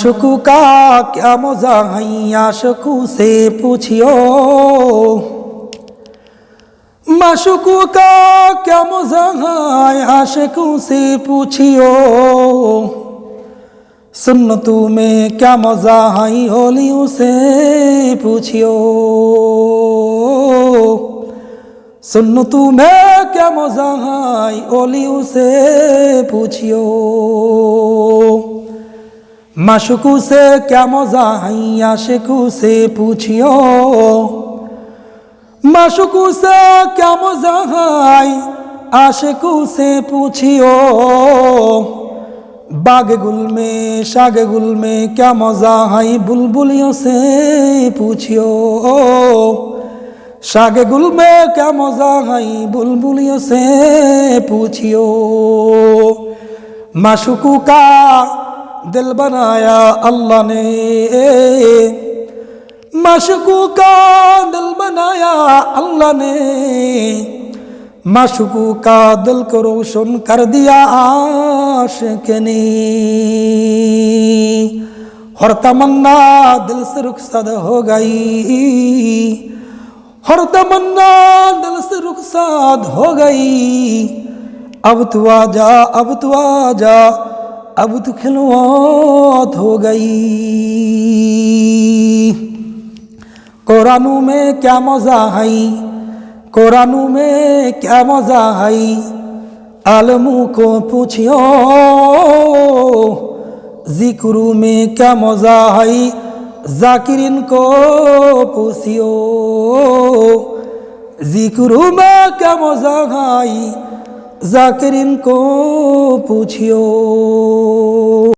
माशुकू का क्या मज़ा है आशकू से पूछियो? माशुकू का क्या मज़ा है आशकू से पूछियो? सुन्नतू में क्या मज़ा है होलियों से पूछियो? सुन्नतू में क्या मज़ा है ओलियों से पूछियो? মাসুকু সে ক্যামজা হাইয়া শেখু সে পুছিও। মাসুকু সে ক্যামজা হাই আশেকু সে পুছিও। বাগে গুলমে, সাগে গুলমে ক্যামজা হাই বুলবুলিও সে পুছিও। সাগে গুলমে ক্যামজা হাই বুলবুলিও সে পুছিও। মাসুকু কা दिल बनाया अल्लाह ने। मशकू का दिल बनाया अल्लाह ने। मशकू का दिल को रोशन कर दिया आशिक ने। हर तमन्ना दिल से रुखसद हो गई। हर तमन्ना दिल से रुखसाद हो गई। अब तू आ जा, अब तू आ जा। अब तू खिलवात हो गई कुरानू में क्या मजा है कुरानू में क्या मजा है आलमू को पूछियो जिक्रू में क्या मजा है जाकिरिन को पूछियो जिक्रू में क्या मजा है जाकिरिन को पूछियो